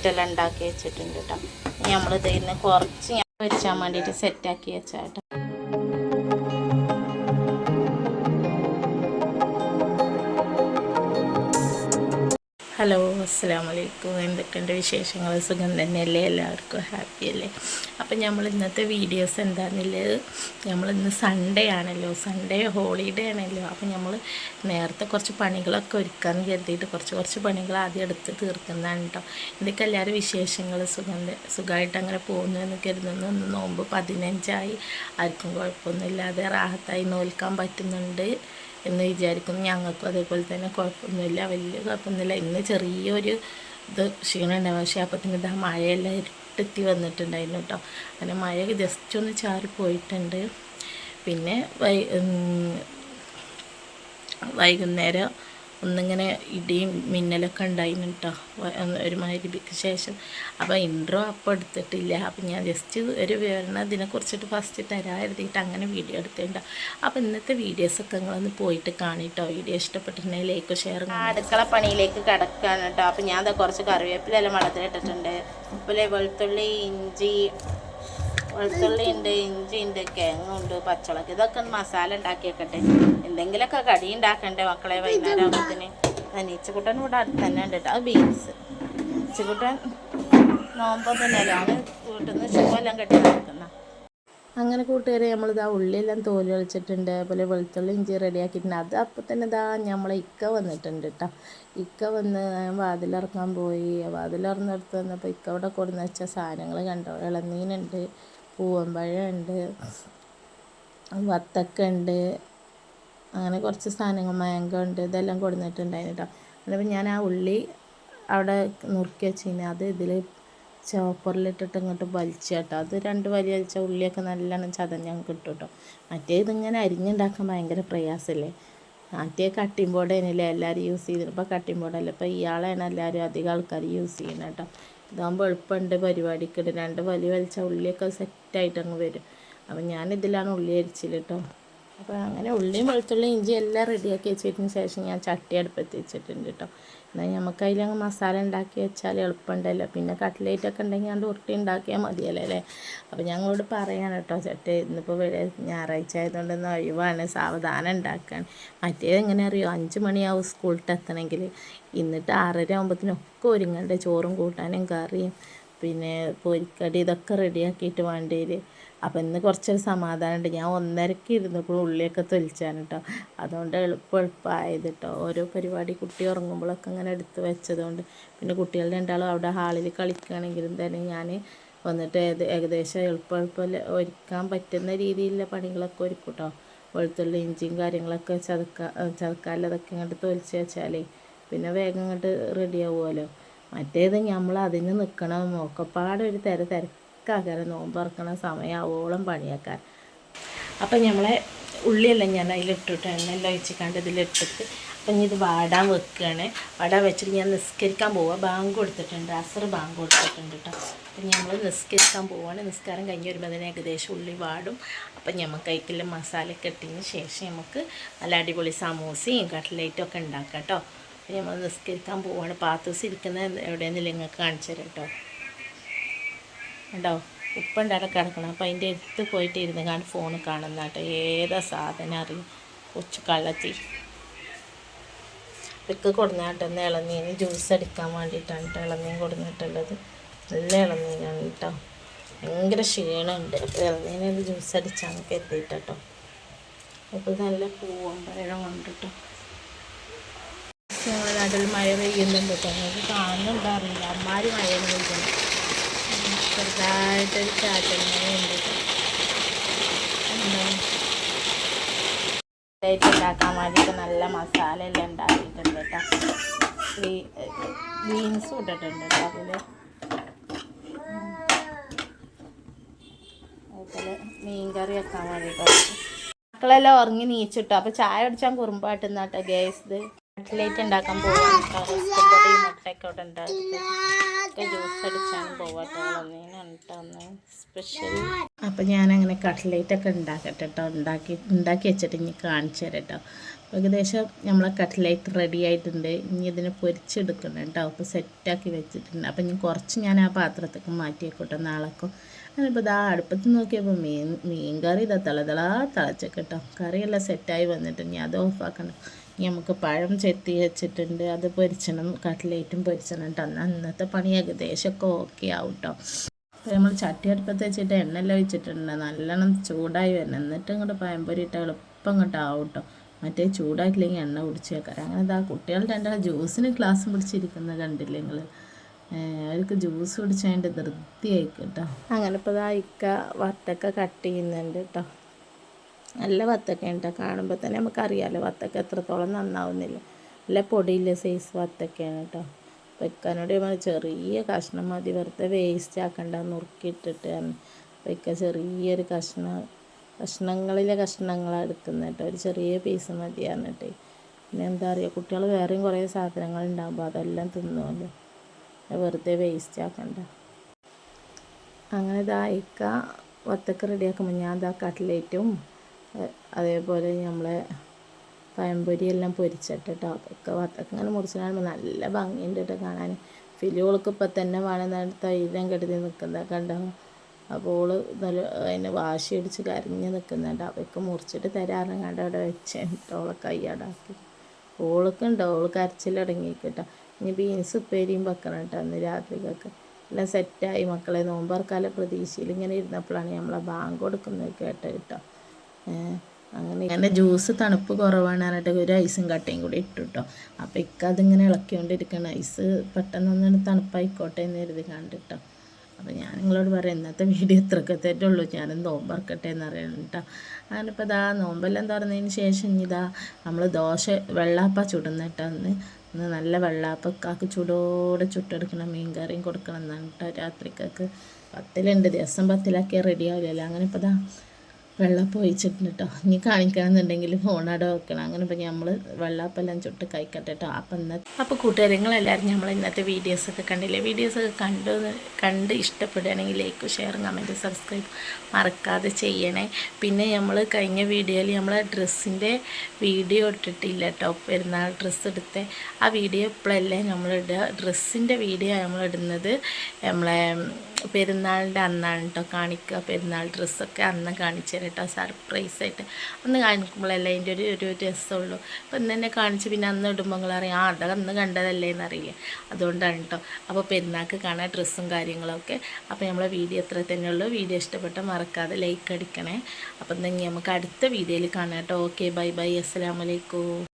ഇതെല്ലാം ഉണ്ടാക്കി വെച്ചിട്ടുണ്ട് കേട്ടോ. നമ്മൾ ഇതിന് കുറച്ച് ഞാൻ പൊരിച്ചാൻ വേണ്ടിയിട്ട് സെറ്റാക്കി വെച്ചാൽ ഹലോ അസ്സാം വലൈക്കും എന്തൊക്കെയുണ്ട് വിശേഷങ്ങൾ സുഖം തന്നെയല്ലേ? എല്ലാവർക്കും ഹാപ്പി അല്ലേ? അപ്പം നമ്മൾ ഇന്നത്തെ വീഡിയോസ് എന്താണെന്നുള്ളത് നമ്മൾ ഇന്ന് സൺഡേ ആണല്ലോ. സൺഡേ ഹോളിഡേ ആണല്ലോ. അപ്പം നമ്മൾ നേരത്തെ കുറച്ച് പണികളൊക്കെ ഒരുക്കാമെന്ന് കരുതിയിട്ട് കുറച്ച് കുറച്ച് പണികൾ ആദ്യം എടുത്ത് തീർക്കുന്നതാണ് കേട്ടോ ഇതൊക്കെ എല്ലാവരും വിശേഷങ്ങൾ സുഖം സുഖമായിട്ട് അങ്ങനെ പോകുന്നു എന്ന് കരുതുന്നു. ഒന്ന് നോമ്പ് പതിനഞ്ചായി. ആർക്കും കുഴപ്പമൊന്നുമില്ലാതെ റാഹത്തായി നോൽക്കാൻ പറ്റുന്നുണ്ട്. എന്ന് വിചാരിക്കുന്നു. ഞങ്ങൾക്കും അതേപോലെ തന്നെ കുഴപ്പമൊന്നുമില്ല. വലിയ കുഴപ്പമൊന്നുമില്ല. ഇന്ന് ചെറിയൊരു ഇത് ക്ഷീണമുണ്ടാവും പക്ഷേ അപ്പത്തിന് ഇതാ മഴയെല്ലാം ഇരുട്ടെത്തി വന്നിട്ടുണ്ടായിരുന്നു കേട്ടോ. അങ്ങനെ മഴ ജസ്റ്റ് ഒന്ന് ചാറി പോയിട്ടുണ്ട്. പിന്നെ വൈ വൈകുന്നേരം ഒന്നിങ്ങനെ ഇടിയും മിന്നലൊക്കെ ഉണ്ടായിരുന്നു കേട്ടോ ഒരു മരുപിക്ക് ശേഷം. അപ്പോൾ ഇൻട്രോ അപ്പോൾ എടുത്തിട്ടില്ല. അപ്പം ഞാൻ ജസ്റ്റ് ഒരു വിവരണം അതിനെക്കുറിച്ചിട്ട് ഫസ്റ്റ് തരാൻ എഴുതിയിട്ട് അങ്ങനെ വീഡിയോ എടുത്തിട്ടുണ്ട് അപ്പോൾ ഇന്നത്തെ വീഡിയോസൊക്കെ നിങ്ങളൊന്ന് പോയിട്ട് കാണിട്ടോ. വീഡിയോ ഇഷ്ടപ്പെട്ടിട്ടുണ്ടെങ്കിൽ ലൈക്ക് ഷെയർ അടുക്കള പണിയിലേക്ക് കിടക്കുകയാണ് കേട്ടോ അപ്പം ഞാൻ കുറച്ച് കറിവേപ്പിലെല്ലാം വെള്ളത്തിലിട്ടിട്ടുണ്ട് അതുപോലെ വെളുത്തുള്ളി ഇഞ്ചി വെളുത്തുള്ളി ഉണ്ട് ഇഞ്ചി ഉണ്ട് കിഴങ്ങുണ്ട് പച്ചമുളക്. ഇതൊക്കെ മസാല ഉണ്ടാക്കി വെക്കട്ടെ എന്തെങ്കിലുമൊക്കെ കടി ഉണ്ടാക്കണ്ടേ മക്കളെ വൈകുന്നേരം ആകുമ്പത്തിന് നീച്ചക്കുട്ടൻ ഇവിടെ അടുത്ത് തന്നെ ഉണ്ട് കേട്ടോ. അത് ബീൻസ് നീച്ചക്കുട്ടൻ നോമ്പൊന്നുമില്ലല്ലോ അവന് വീട്ടിൽ നിന്ന് ചൂവെല്ലാം കെട്ടി നടക്കുന്ന. അങ്ങനെ കൂട്ടുകാരെ നമ്മളിതാ ഉള്ളിയെല്ലാം തോൽ കളിച്ചിട്ടുണ്ട്. അതുപോലെ വെളുത്തുള്ളി ഇഞ്ചി റെഡിയാക്കിയിട്ടുണ്ട്. അത് അപ്പം തന്നെ ഇതാ നമ്മളെ ഇക്ക വന്നിട്ടുണ്ട് കേട്ടോ. ഇക്ക വന്ന് വാതിലിറക്കാൻ പോയി. വാതിലിറന്നെടുത്ത് വന്നപ്പോൾ ഇക്ക അവിടെ കൊടുന്ന് വെച്ച സാധനങ്ങൾ കണ്ടോ? ഇളനീനുണ്ട്. പൂവമ്പഴമുണ്ട് വത്തക്ക ഉണ്ട് അങ്ങനെ കുറച്ച് സാധനങ്ങൾ മാങ്ക ഉണ്ട് ഇതെല്ലാം കൊടുന്നിട്ടുണ്ടായിരുന്നു കേട്ടോ എന്നിട്ട് ഞാൻ ആ ഉള്ളി അവിടെ നുറുക്കി വെച്ചിരുന്നു അത് ഇതിൽ ചോപ്പറിലിട്ടിട്ട് ഇങ്ങോട്ട് വലിച്ചു കേട്ടോ അത് രണ്ട് വലി വലിച്ച ഉള്ളിയൊക്കെ നല്ലോണം ചതഞ്ഞ് കിട്ടും കേട്ടോ മറ്റേ ഇതിങ്ങനെ അരിഞ്ഞുണ്ടാക്കാൻ ഭയങ്കര പ്രയാസമല്ലേ മറ്റേ കട്ടിംഗ് തന്നെയല്ലേ എല്ലാവരും യൂസ് ചെയ്തിട്ട് ഇപ്പോൾ കട്ടിംഗ് ബോർഡല്ല ഇപ്പോൾ ഇയാളാണ് എല്ലാവരും അധികം ആൾക്കാർ യൂസ് ചെയ്യുന്നത് കേട്ടോ. ഇതാകുമ്പോൾ എളുപ്പമുണ്ട് പരിപാടിക്ക് രണ്ട് വലി വലിച്ച ഉള്ളിയൊക്കെ സെറ്റായിട്ട് അങ്ങ് വരും. അപ്പം ഞാൻ ഇതിലാണ് ഉള്ളി അരിച്ചിൽ കേട്ടോ അപ്പോൾ അങ്ങനെ ഉള്ളിയും വെളുത്തുള്ളിയും ഇഞ്ചി എല്ലാം റെഡിയാക്കി വെച്ചതിന് ശേഷം ഞാൻ ചട്ടി അടുപ്പത്ത് വെച്ചിട്ടുണ്ട് കേട്ടോ എന്നാൽ നമുക്ക് അതിലങ്ങ് മസാല ഉണ്ടാക്കി വെച്ചാൽ എളുപ്പമുണ്ടല്ലോ പിന്നെ കട്ട്ലേറ്റ് ഒക്കെ ഉണ്ടെങ്കിൽ അത് ഉരുട്ടി ഉണ്ടാക്കിയാൽ മതിയല്ലോ അല്ലേ? അപ്പോൾ ഞങ്ങളോട് പറയാണ് കേട്ടോ ചേട്ടൻ ഇന്നിപ്പോൾ ഞായറാഴ്ച ആയതുകൊണ്ട് ഇന്ന് ഒഴിവാണ് സാവധാനം ഉണ്ടാക്കാൻ മറ്റേത് എങ്ങനെ അറിയോ അഞ്ച് മണിയാവും സ്കൂളിട്ട് എത്തണമെങ്കിൽ ഇന്നിട്ട് ആറര ആകുമ്പോഴത്തേനൊക്കെ ഒരുങ്ങണ്ടേ ചോറും കൂട്ടാനും കറിയും. പിന്നെ പൊരിക്കടി ഇതൊക്കെ റെഡിയാക്കിയിട്ട് വേണ്ടിയിൽ അപ്പം ഇന്ന് കുറച്ചൊരു സമാധാനമുണ്ട് ഞാൻ ഒന്നരക്ക് ഇരുന്നപ്പോൾ ഉള്ളിയൊക്കെ തൊലിച്ചാണ് കേട്ടോ അതുകൊണ്ട് എളുപ്പം എളുപ്പമായത് കേട്ടോ ഓരോ പരിപാടി കുട്ടി ഉറങ്ങുമ്പോഴൊക്കെ അങ്ങനെ എടുത്ത് വെച്ചതുകൊണ്ട്. പിന്നെ കുട്ടികൾ രണ്ടാളും അവിടെ ഹാളിൽ കളിക്കുകയാണെങ്കിലും തന്നെ ഞാൻ വന്നിട്ട് ഏത് ഏകദേശം എളുപ്പം എളുപ്പം ഒരുക്കാൻ പറ്റുന്ന രീതിയിലുള്ള പണികളൊക്കെ ഒരുക്കും കേട്ടോ വെളുത്തുള്ളി ഇഞ്ചിയും കാര്യങ്ങളൊക്കെ ചതക്ക ചതക്കാലതൊക്കെ ഇങ്ങോട്ട് തൊലിച്ച് വെച്ചാലേ പിന്നെ വേഗം ഇങ്ങോട്ട് റെഡി ആവുമല്ലോ മറ്റേത് നമ്മൾ അതിന് നിൽക്കണം ഒക്കെപ്പാടെ ഒരു തിര തിരക്കാക്കാരം. നോമ്പ് തുറക്കണ പണിയാക്കാൻ അപ്പം നമ്മളെ ഉള്ളിയെല്ലാം ഞാൻ അതിലിട്ടിട്ട് എണ്ണയെല്ലാം ഒഴിച്ചിക്കാണ്ട് ഇതിലിട്ടിട്ട് അപ്പം ഇനി ഇത് വാടാൻ വെക്കുകയാണ് വാടാൻ വെച്ചിട്ട് ഞാൻ നിസ്കരിക്കാൻ പോവുക ബാങ്ക് കൊടുത്തിട്ടുണ്ട്. അസർ ബാങ്ക് കൊടുത്തിട്ടുണ്ട് കേട്ടോ അപ്പം നമ്മൾ നിസ്കരിക്കാൻ പോവുകയാണ് നിസ്കാരം കഴിഞ്ഞ് വരുമ്പോൾ അതിന് ഏകദേശം ഉള്ളി വാടും. അപ്പം നമുക്ക് അതിൽ മസാല ഇട്ടതിന് ശേഷം നമുക്ക് നല്ല അടിപൊളി സമൂസയും കട്ട്ലേറ്റും ഒക്കെ ഉണ്ടാക്കാം കേട്ടോ നമ്മൾ നിസ്കരിക്കാൻ പോവാണ്. പാത്തൂസ് ഇരിക്കുന്നത് എവിടെയെന്നില്ല നിങ്ങൾക്ക് കാണിച്ചു തരാം കേട്ടോ. ഉണ്ടോ ഉപ്പുണ്ടാടെ കിടക്കണം. അപ്പം അതിന്റെ അടുത്ത് പോയിട്ട് ഇരുന്ന് കാണും ഫോൺ കാണുന്ന കേട്ടോ. ഏതാ സാധനം അറിയും? കൊച്ചു കള്ളത്തി. ഇതൊക്കെ കൊടുന്നാട്ടെന്ന് ഇളനീന് ജ്യൂസ് അടിക്കാൻ വേണ്ടിയിട്ടാണ് കേട്ടോ ഇളനീൻ കൊടുന്നിട്ടുള്ളത്. നല്ല ഇളനീനാണ് കേട്ടോ. ഭയങ്കര ക്ഷീണമുണ്ട് അപ്പോൾ ഇളനീന് ജ്യൂസ് അടിച്ചാണ് കരുതിയിട്ടോ അപ്പോൾ നല്ല പൂവും പഴം കേട്ടോ. ഞങ്ങളുടെ നാട്ടിൽ മഴ പെയ്യുന്നുണ്ട് കേട്ടോ. നിങ്ങൾക്ക് കാണുന്നുണ്ടോ മഴ അമ്മാരി മഴയാണ് പെയ്യുന്നത് ചെറുതായിട്ടൊരു ചാറ്റൽ മഴയുണ്ട് ഉണ്ടാക്കാൻ വേണ്ടിയിട്ട് നല്ല മസാല എല്ലാം ഉണ്ടാക്കിയിട്ടുണ്ട് കേട്ടോ. ബീൻസ് ഇട്ടിട്ടുണ്ട് കേട്ടോ അതിൽ അതുപോലെ മീൻ കറി വെക്കാൻ വേണ്ടിയിട്ട്. മക്കളെല്ലാം ഉറങ്ങി നീച്ചിട്ടു അപ്പോൾ ചായ അടിച്ചാൽ കുറുമ്പാട്ടുന്ന കേട്ടോ ഗ്യാസ് കട്ട്ലേറ്റ് ഉണ്ടാക്കാൻ പോവാണ് കേട്ടോ റസ്ക് പൊടി മുട്ടയൊക്കെ അവിടെ ഉണ്ടാക്കിയിട്ട് ജ്യൂസ് അടിച്ചാണ് പോവാട്ടോ ഒന്നിനാണ് കേട്ടോ ഒന്ന് സ്പെഷ്യൽ അപ്പം ഞാനങ്ങനെ കട്ട്ലേറ്റ് ഒക്കെ ഉണ്ടാക്കട്ടെ കേട്ടോ ഉണ്ടാക്കി ഉണ്ടാക്കി വെച്ചിട്ട് ഇനി കാണിച്ചു തരാം കേട്ടോ ഏകദേശം നമ്മളെ കട്ട്ലേറ്റ് റെഡി ആയിട്ടുണ്ട്. ഇനി ഇതിനെ പൊരിച്ചെടുക്കണം കേട്ടോ അപ്പോൾ സെറ്റാക്കി വെച്ചിട്ടുണ്ട്. അപ്പം ഇനി കുറച്ച് ഞാൻ ആ പാത്രത്തേക്ക് മാറ്റി വെക്കട്ടെ നാളേക്കും ഞാനിപ്പോൾ ഇതാ അടുപ്പത്ത് നോക്കിയപ്പോൾ മീൻ മീൻ കറി ഇതാ തിളതിളാ തിളച്ചൊക്കെ കേട്ടോ കറിയെല്ലാം സെറ്റായി വന്നിട്ട് ഇനി അത് ഓഫാക്കണം നമുക്ക് പഴം ചെത്തി വെച്ചിട്ടുണ്ട്. അത് പൊരിച്ചണം. കട്ട്ലേറ്റും പൊരിച്ചണം കേട്ടോ അന്നത്തെ പണി ഏകദേശമൊക്കെ ഓക്കെ ആവും കേട്ടോ അപ്പോൾ നമ്മൾ ചട്ടി അടുപ്പത്ത് വെച്ചിട്ട് എണ്ണയെല്ലാം വെച്ചിട്ടുണ്ട് നല്ലോണം ചൂടായി വരണം. എന്നിട്ട് ഇങ്ങോട്ട് പഴംപൊരി ഇട്ടാൽ എളുപ്പം ഇങ്ങോട്ട് ആവും കേട്ടോ മറ്റേ ചൂടായിട്ടില്ലെങ്കിൽ എണ്ണ കുടിച്ച് വെക്കാറ് അങ്ങനെ ഇതാ കുട്ടികൾ രണ്ടാൾ ജ്യൂസിന് ഗ്ലാസ് പിടിച്ചിരിക്കുന്നത് കണ്ടില്ലേ നിങ്ങൾ അവർക്ക് ജ്യൂസ് കുടിച്ചതിന്റെ ധൃതിയായിക്കോട്ടോ കേട്ടോ അങ്ങനെ ഇപ്പോൾ ഇതാ ഇക്ക വത്തക്ക കട്ട് ചെയ്യുന്നുണ്ട് കേട്ടോ നല്ല വത്തക്ക കേട്ടോ കാണുമ്പോൾ തന്നെ നമുക്കറിയാമല്ലോ വത്തക്ക എത്രത്തോളം നന്നാവുന്നില്ല. നല്ല പൊടിയില്ല സൈസ് വത്തക്കയാണ് കേട്ടോ വെക്കാനോട് ചെറിയ കഷ്ണം മതി വെറുതെ വേസ്റ്റ് ആക്കണ്ട നുറുക്കിയിട്ടിട്ട് വെക്ക ചെറിയൊരു കഷ്ണം കഷ്ണങ്ങളിലെ കഷ്ണങ്ങളാണ് എടുക്കുന്നത് കേട്ടോ ഒരു ചെറിയ പീസ് മതി കേട്ടേ പിന്നെ എന്താ പറയുക കുട്ടികൾ വേറെയും കുറേ സാധനങ്ങൾ ഉണ്ടാകുമ്പോൾ അതെല്ലാം തിന്നുമല്ലോ വെറുതെ വേസ്റ്റ് ആക്കണ്ട. അങ്ങനെ ഇതായിക്ക വത്തക്ക റെഡിയാക്കുമ്പോൾ ഞാൻ ഇതാ കട്ട്ലേറ്റും അതേപോലെ നമ്മളെ പഴംപൊരി എല്ലാം പൊരിച്ചിട്ടോ അതൊക്കെ വത്തക്ക ഇങ്ങനെ മുറിച്ചിട്ടാകുമ്പോൾ നല്ല ഭംഗിയുണ്ട് കേട്ടോ കാണാൻ. ഫിലിയോൾക്ക് ഇപ്പം തന്നെ വേണമെന്നാണ് തൈലം കെടുത്തി നിൽക്കുന്നത് കണ്ടോ? അപ്പോൾ ഓൾ നല്ല അതിനെ വാശി അടിച്ച് കരഞ്ഞ് നിൽക്കുന്നുണ്ട് അവയ്ക്ക് മുറിച്ചിട്ട് തരാറും കണ്ടോ? അവിടെ വെച്ചിട്ട് ഓളെ കൈയടാക്കി ഓൾക്കുണ്ടോ? ഓൾ കരച്ചിലടങ്ങിക്കിട്ടോ ഇനി ബീൻസ് ഉപ്പേരിയും വെക്കണം കേട്ടോ അന്ന് രാത്രിക്കൊക്കെ. എല്ലാം സെറ്റായി മക്കളെ. നോമ്പർക്കാല പ്രതീക്ഷയിൽ ഇങ്ങനെ ഇരുന്നപ്പോഴാണ് നമ്മളെ ബാങ്ക് കൊടുക്കുന്നത് കേട്ടോ കേട്ടോ അങ്ങനെ അങ്ങനെ ജ്യൂസ് തണുപ്പ് കുറവാണ് പറഞ്ഞിട്ട് ഒരു ഐസും കട്ടയും കൂടി ഇട്ടു കേട്ടോ അപ്പോൾ ഇക്ക അതിങ്ങനെ ഇളക്കിക്കൊണ്ടിരിക്കണം. ഐസ് പെട്ടെന്നൊന്നും തണുപ്പായിക്കോട്ടെ എന്ന് കരുതി കണ്ടിട്ടോ അപ്പോൾ ഞാൻ നിങ്ങളോട് പറയാം ഇന്നത്തെ വീഡിയോ ഇത്രയൊക്കെ തെറ്റുള്ളൂ ഞാനും നോമ്പറക്കട്ടെ എന്ന് അറിയണം കേട്ടോ അങ്ങനിപ്പോൾ ഇതാ നോമ്പെല്ലാം തുറന്നതിന് ശേഷം ഇതാ നമ്മൾ ദോശ വെള്ളാപ്പ ചുടുന്ന കേട്ടോ അന്ന് ഇന്ന് നല്ല വെള്ളാപ്പ കാക്ക് ചൂടോടെ ചുട്ടെടുക്കണം മീൻ കറിയും കൊടുക്കണം എന്നാണ് കേട്ടോ രാത്രിക്കൊക്കെ. പത്തിലുണ്ട് ദിവസം പത്തിലാക്കിയാൽ റെഡി ആവില്ലല്ലോ. അങ്ങനെ ഇപ്പോൾ ഇതാ വെള്ളപ്പം ഒഴിച്ചിട്ടുണ്ട് കേട്ടോ ഇനി കാണിക്കണമെന്നുണ്ടെങ്കിൽ ഫോണവിടെ വെക്കണം. അങ്ങനെ ഇപ്പം നമ്മൾ വെള്ളപ്പെല്ലാം ചുട്ട് കഴിക്കട്ടെ കേട്ടോ അപ്പം ഇന്നത്തെ അപ്പോൾ കൂട്ടുകാരങ്ങളെല്ലാവരും നമ്മൾ ഇന്നത്തെ വീഡിയോസൊക്കെ കണ്ടില്ലേ? വീഡിയോസൊക്കെ കണ്ടു കണ്ട് ഇഷ്ടപ്പെടുകയാണെങ്കിൽ ലൈക്ക് ഷെയർ കമന്റ് സബ്സ്ക്രൈബ് മറക്കാതെ ചെയ്യണേ. പിന്നെ നമ്മൾ കഴിഞ്ഞ വീഡിയോയിൽ നമ്മൾ ഡ്രസ്സിന്റെ വീഡിയോ ഇട്ടിട്ടില്ല കേട്ടോ പെരുന്നാൾ ഡ്രസ്സ് എടുത്ത്. ആ വീഡിയോ ഇപ്പോഴല്ലേ നമ്മളിടുക ഡ്രസ്സിന്റെ വീഡിയോ നമ്മളിടുന്നത് നമ്മളെ പെരുന്നാളിന്റെ അന്നാണ് കേട്ടോ കാണിക്കുക. പെരുന്നാൾ ഡ്രസ്സൊക്കെ അന്ന് കാണിച്ചു തരാം കേട്ടോ സർപ്രൈസായിട്ട്. അന്ന് കാണിക്കുമ്പോഴല്ലേ അതിന്റെ ഒരു ഒരു രസമുള്ളൂ. അപ്പം ഇന്ന് തന്നെ കാണിച്ച് പിന്നെ അന്ന് ഇടുമ്പോൾ നിങ്ങൾ അറിയാം ആ അത് അന്ന് കണ്ടതല്ലേ എന്നറിയില്ല അതുകൊണ്ടാണ് കേട്ടോ അപ്പോൾ പെരുന്നാൾക്ക് കാണാൻ ഡ്രസ്സും കാര്യങ്ങളൊക്കെ. അപ്പോൾ നമ്മളെ വീഡിയോ എത്ര തന്നെയുള്ളൂ വീഡിയോ ഇഷ്ടപ്പെട്ട മറക്കാതെ ലൈക്ക് അടിക്കണേ. അപ്പം എന്തെങ്കിലും നമുക്ക് അടുത്ത വീഡിയോയിൽ കാണാം കേട്ടോ ഓക്കെ ബൈ ബൈ. അസ്സാം വലൈക്കും